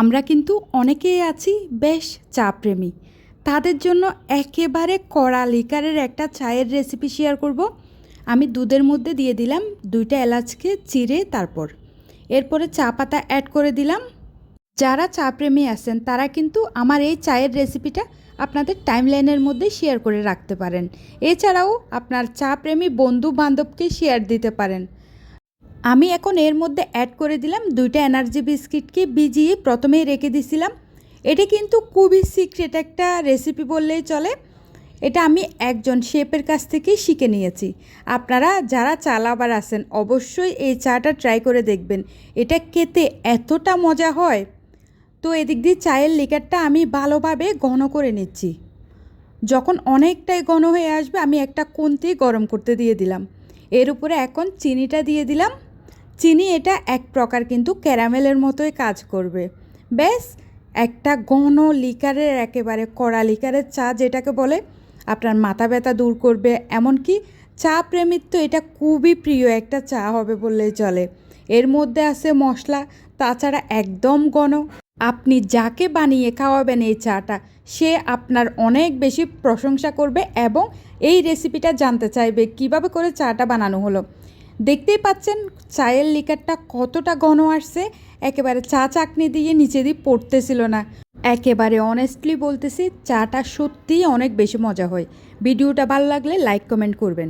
আমরা কিন্তু অনেকেই আছি বেশ চা প্রেমী তাদের জন্য একেবারে কড়া লিকারের একটা চায়ের রেসিপি শেয়ার করব। আমি দুধের মধ্যে দিয়ে দিলাম দুইটা এলাচকে চিড়ে তারপর। এরপরে চা পাতা অ্যাড করে দিলাম। যারা চা প্রেমী আছেন, তারা কিন্তু আমার এই চায়ের রেসিপিটা আপনাদের টাইমলাইনের মধ্যে শেয়ার করে রাখতে পারেন। এছাড়াও আপনার চা প্রেমী বন্ধু বান্ধবকে শেয়ার দিতে পারেন। আমি এখন এর মধ্যে অ্যাড করে দিলাম দুইটা এনার্জি বিস্কিটকে ভিজিয়ে প্রথমেই রেখে দিছিলাম। এটা কিন্তু খুবই সিক্রেট একটা রেসিপি বললেই চলে। এটা আমি একজন শেপের কাছ থেকেই শিখে নিয়েছি। আপনারা যারা চালাবার আছেন, অবশ্যই এই চাটা ট্রাই করে দেখবেন। এটা খেতে এতটা মজা হয়। তো এদিক দিয়ে চায়ের লিকারটা আমি ভালোভাবে ঘন করে নিচ্ছি। যখন অনেকটাই ঘন হয়ে আসবে, আমি একটা কোনতি গরম করতে দিয়ে দিলাম। এর উপরে এখন চিনিটা দিয়ে দিলাম। চিনি এটা এক প্রকার কিন্তু ক্যারামেলের মতোই কাজ করবে। ব্যাস, একটা ঘন লিকারের একেবারে কড়া লিকারের চা যেটাকে বলে, আপনার মাথা ব্যথা দূর করবে। এমনকি চা প্রেমিত তো এটা খুবই প্রিয় একটা চা হবে বললেই চলে। এর মধ্যে আছে মশলা, তাছাড়া একদম ঘন। আপনি যাকে বানিয়ে খাওয়াবেন এই চাটা, সে আপনার অনেক বেশি প্রশংসা করবে এবং এই রেসিপিটা জানতে চাইবে কীভাবে করে চাটা বানানো হলো। দেখতেই পাচ্ছেন চায়ের লিকারটা কতটা ঘন আসছে, একেবারে চা চাকনি দিয়ে নিচে দিয়ে পড়তেছিল না। একেবারে অনেস্টলি বলতেছি, চাটা সত্যিই অনেক বেশি মজা হয়। ভিডিওটা ভালো লাগলে লাইক কমেন্ট করবেন।